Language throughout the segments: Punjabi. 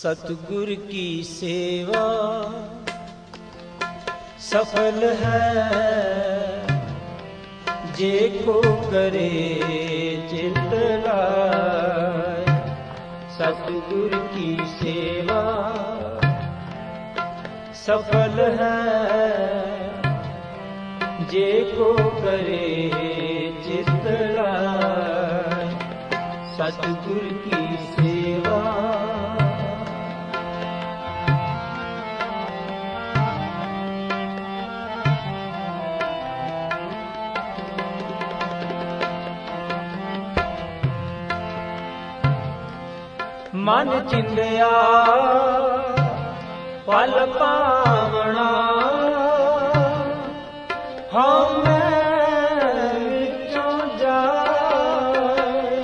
सतगुर की सेवा सफल है जे को करे चित लाय सतगुर की सेवा सफल है जे को करे चित लाय सतगुर की ਮਨ ਚਿੰਦਿਆ ਪਲ ਪਾਵਣਾ। ਹਉਮੈ ਵਿੱਚੋਂ ਜਾਏ।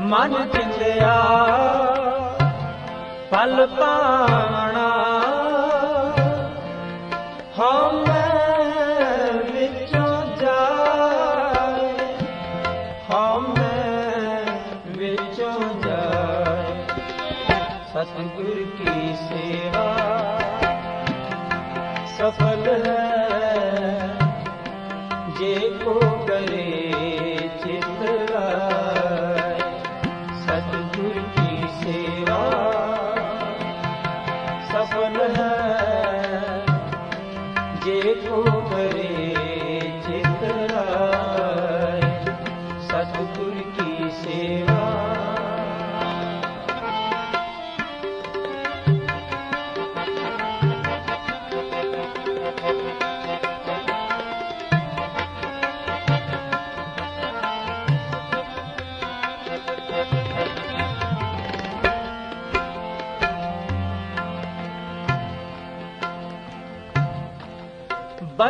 ਮਨ ਚਿੰਦਿਆ ਪਲ ਪਾਵਣਾ। ਹਉਮੈ ਵਿੱਚੋਂ ਜਾਏ। ਸਤਿਗੁਰ ਕੀ ਸੇਵਾ। ਸਫਲ ਹੈ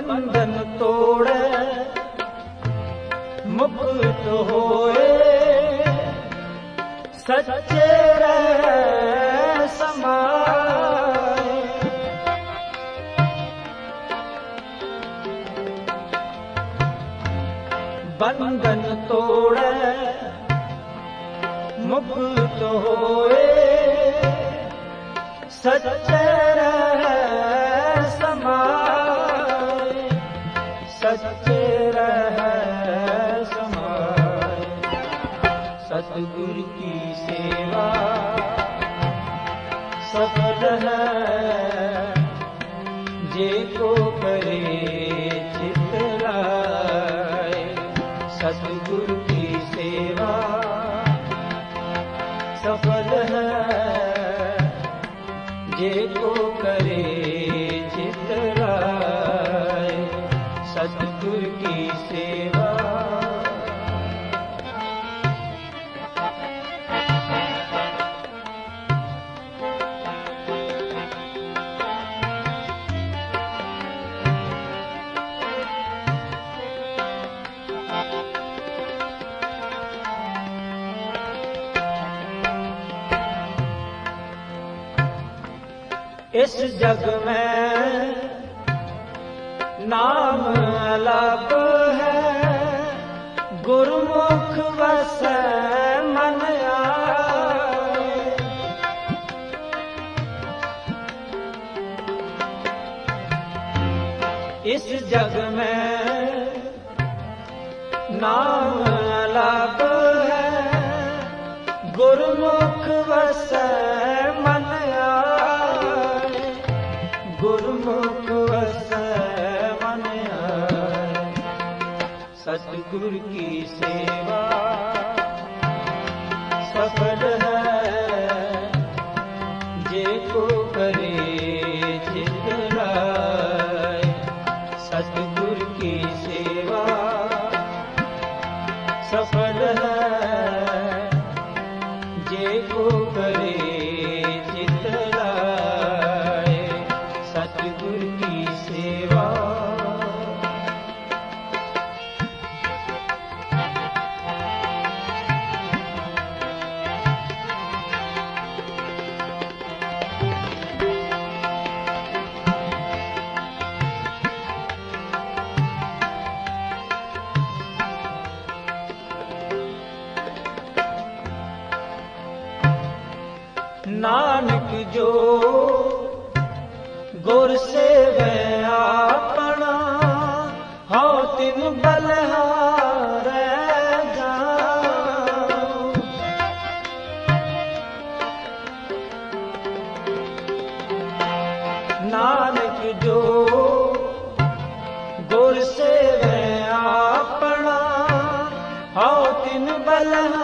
ਬੰਧਨ ਤੋੜੈ ਮੁਕਤ ਹੋਏ। ਸੱਚੇ ਰਹਿ ਸਮਾਏ। ਬੰਧਨ ਤੋੜੈ ਮੁਕਤ ਹੋਏ। ਸੱਚੇ ਰਹਿ ਸਤਿਗੁਰ ਕੀ ਸੇਵਾ ਸਫਲ ਹੈ ਜੇ ਕੋ ਕਰੇ ਚਿਤ ਲਾਏ ਸਤਿਗੁਰ ਕੀ ਸੇਵਾ ਸਫਲ ਹੈ ਜੇ ਕੋ ਇਸ ਜਗ ਮੈਂ ਨਾਮ ਅਲਪ ਹੈ। ਗੁਰਮੁਖ ਵਸੈ ਮਨ ਆਏ। ਇਸ ਜਗ ਮੈਂ ਨਾਮ ਅਲਪ ਹੈ। ਗੁਰਮੁਖ ਵਸੈ ਗੁਰ ਕੀ ਸੇਵਾ ਸਫਲ ਹੈ ਜੇ ਕੋ ਕਰੇ ਚਿਤ ਲਾਏ ਸਤਿਗੁਰ ਕੀ ਸੇਵਾ ਸਫਲ ਹੈ ਜੇ ਕੋ ਨਾਨਕ ਜੋ ਗੁਰ ਸੇਵੈ ਆਪਣਾ, ਹਉ ਤਿਨ ਬਲਹਾਰੈ ਜਾਉ। ਨਾਨਕ ਜੋ ਗੁਰ ਸੇਵੈ ਆਪਣਾ, ਹਉ ਤਿਨ ਬਲਹਾਰੈ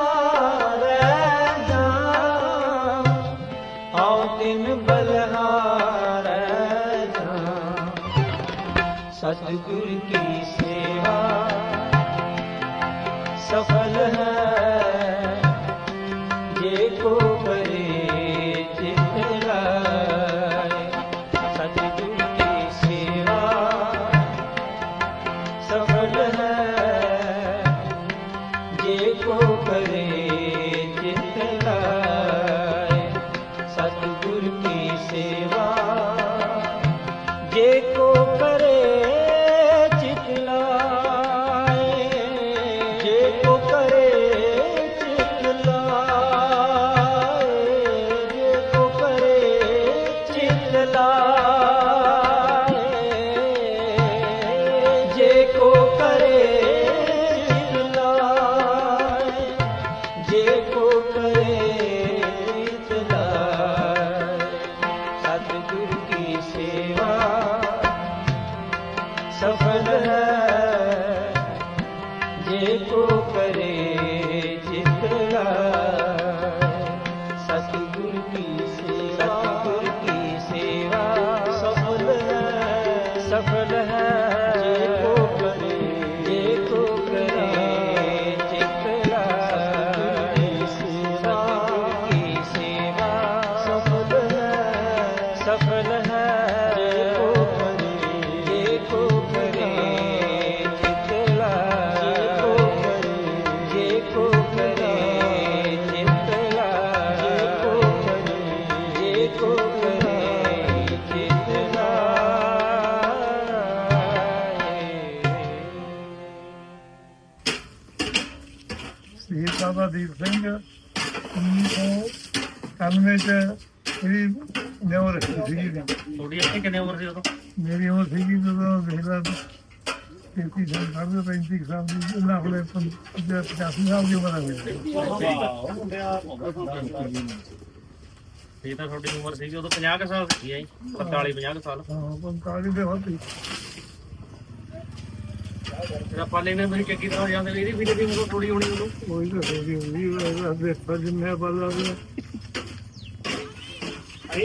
ਸਤਿਗੁਰ ਕੀ ਚਿਤ ਸਫਲ ਹੈ ਜੇ ਕੋ ਕਰੇ ਜੇ ਕੋ ਕਰੇ ਚਿਤ ਲਾਏ ਸਤਿਗੁਰ ਕੀ ਸੇਵਾ ਸਫਲ ਹੈ ਸਫਲ ਬਾਬਾ ਦੀਪ ਸਿੰਘ 1991 ਚ ਮੇਰੀ ਉਮਰ ਸੀਗੀ। ਤੁਹਾਡੀ ਆਪਣੀ ਕਿੰਨੀ ਉਮਰ ਸੀ ਉਦੋਂ? ਮੇਰੀ ਉਮਰ ਸੀਗੀ ਜਦੋਂ ਦੇਖਦਾ 33 ਸਾਲ ਕਰਦੇ 35 ਸਾਲ ਦੀ ਉਹਨਾਂ ਕੋਲੇ 85 ਸਾਲ ਦੀ ਉਮਰ ਆ ਗਈ ਇਹ ਤਾਂ ਤੁਹਾਡੀ ਉਮਰ ਸੀਗੀ ਉਦੋਂ 50 ਕੁ ਸਾਲ ਸੀ ਜੀ 45 50 ਕੁ ਸਾਲ। ਹਾਂ 45 ਦੇ ਹੋਤੀ ਜਿਹੜਾ ਪਾਲੇ ਨੇ ਮੇਰੀ ਚੰਗੀ ਤਰ੍ਹਾਂ ਜਾਂਦੇ ਇਹਦੀ ਵੀ ਜਿਹੜੀ ਉਮਰ ਥੋੜੀ ਹੋਣੀ ਉਦੋਂ ਕੋਈ ਤਾਂ ਹੋਈ ਹੋਈ ਉਹਦਾ ਦੇ ਫਰਜ਼ ਬਦਲਾ ਦੇ